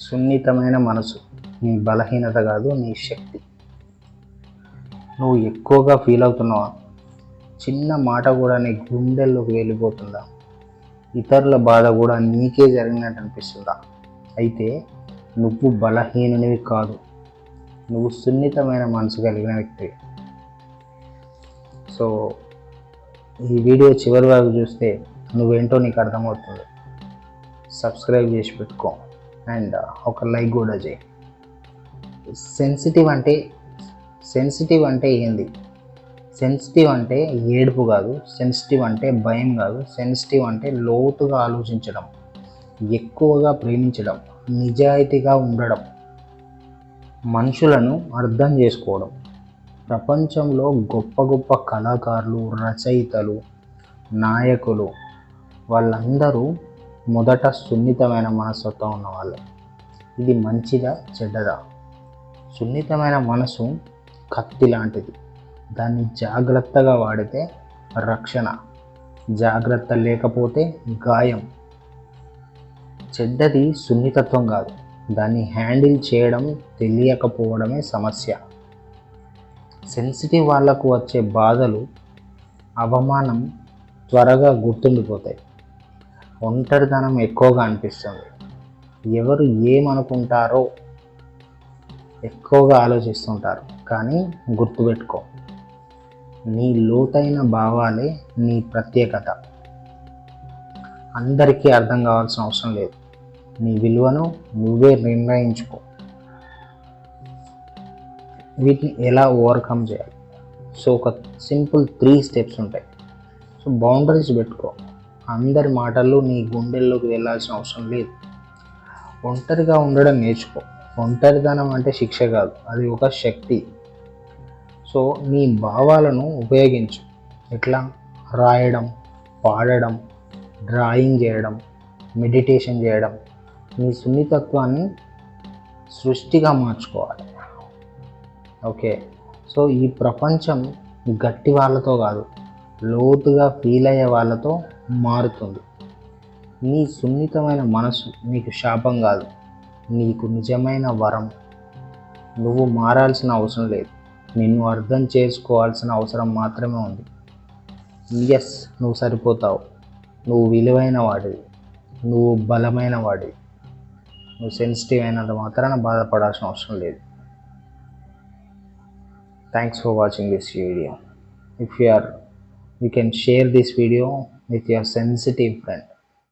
సున్నితమైన మనసు. నీ బలహీనత కాదు నీ శక్తి. నువ్వు ఎక్కువగా ఫీల్ అవుతున్నావా? చిన్న మాట కూడా నీ గుండెల్లోకి వెళ్ళిపోతుందా? ఇతరుల బాధ కూడా నీకే జరిగినట్టు అనిపిస్తుందా? అయితే నువ్వు బలహీనవి కాదు. నువ్వు సున్నితమైన మనసు కలిగిన వ్యక్తివి సో ఈ వీడియో చివరి వరకు చూస్తే నువ్వేంటో నీకు అర్థమవుతుంది. సబ్స్క్రైబ్ చేసి పెట్టుకో. అండ్ ఒక లైక్ కూడా చేయి. సెన్సిటివ్ అంటే సెన్సిటివ్ అంటే ఏంది? సెన్సిటివ్ అంటే ఏడుపు కాదు సెన్సిటివ్ అంటే భయం కాదు సెన్సిటివ్ అంటే లోతుగా ఆలోచించడం ఎక్కువగా ప్రేమించడం నిజాయితీగా ఉండడం మనుషులను అర్థం చేసుకోవడం. ప్రపంచంలో గొప్ప గొప్ప కళాకారులు రచయితలు నాయకులు వాళ్ళందరూ మొదట సున్నితమైన మనస్తత్వం ఉన్నవాళ్ళు. ఇది మంచిదా చెడ్డదా? సున్నితమైన మనసు కత్తి లాంటిది. దాన్ని జాగ్రత్తగా వాడితే రక్షణ జాగ్రత్త లేకపోతే గాయం. చెడ్డది సున్నితత్వం కాదు. దాన్ని హ్యాండిల్ చేయడం తెలియకపోవడమే సమస్య. సెన్సిటివ్ వాళ్ళకు వచ్చే బాధలు అవమానం త్వరగా గుర్తుండిపోతాయి. ఒంటరితనం ఎక్కువగా అనిపిస్తుంది. ఎవరు ఏమనుకుంటారో ఎక్కువగా ఆలోచిస్తుంటారు. కానీ గుర్తుపెట్టుకో నీ లోతైన భావాలే నీ ప్రత్యేకత. అందరికీ అర్థం కావాల్సిన అవసరం లేదు. నీ విలువను నువ్వే నిర్ణయించుకో. వీటిని ఎలా ఓవర్కమ్ చేయాలి? సో ఒక సింపుల్ త్రీ స్టెప్స్ ఉంటాయి. సో బౌండరీస్ పెట్టుకో. అందరి మాటలు నీ గుండెల్లోకి వెళ్ళాల్సిన అవసరం లేదు. ఒంటరిగా ఉండడం నేర్చుకో. ఒంటరితనం అంటే శిక్ష కాదు. అది ఒక శక్తి. సో నీ భావాలను ఉపయోగించు. ఎట్లా? రాయడం పాడడం డ్రాయింగ్ చేయడం మెడిటేషన్ చేయడం. నీ సున్నితత్వాన్ని సృష్టిగా మార్చుకోవాలి. ఓకే. సో ఈ ప్రపంచం గట్టి వాళ్ళతో కాదు. లోతుగా ఫీల్ అయ్యే వాళ్ళతో మారుతుంది. నీ సున్నితమైన మనసు నీకు శాపం కాదు. నీకు నిజమైన వరం. నువ్వు మారాల్సిన అవసరం లేదు. నిన్ను అర్థం చేసుకోవాల్సిన అవసరం మాత్రమే ఉంది. ఎస్ నువ్వు సరిపోతావు. నువ్వు విలువైన వాడివి. నువ్వు బలమైన వాడివి. నువ్వు సెన్సిటివ్ అయినంత మాత్రాన బాధపడాల్సిన అవసరం లేదు. Thanks for watching this video if you are you can share this video with your sensitive friend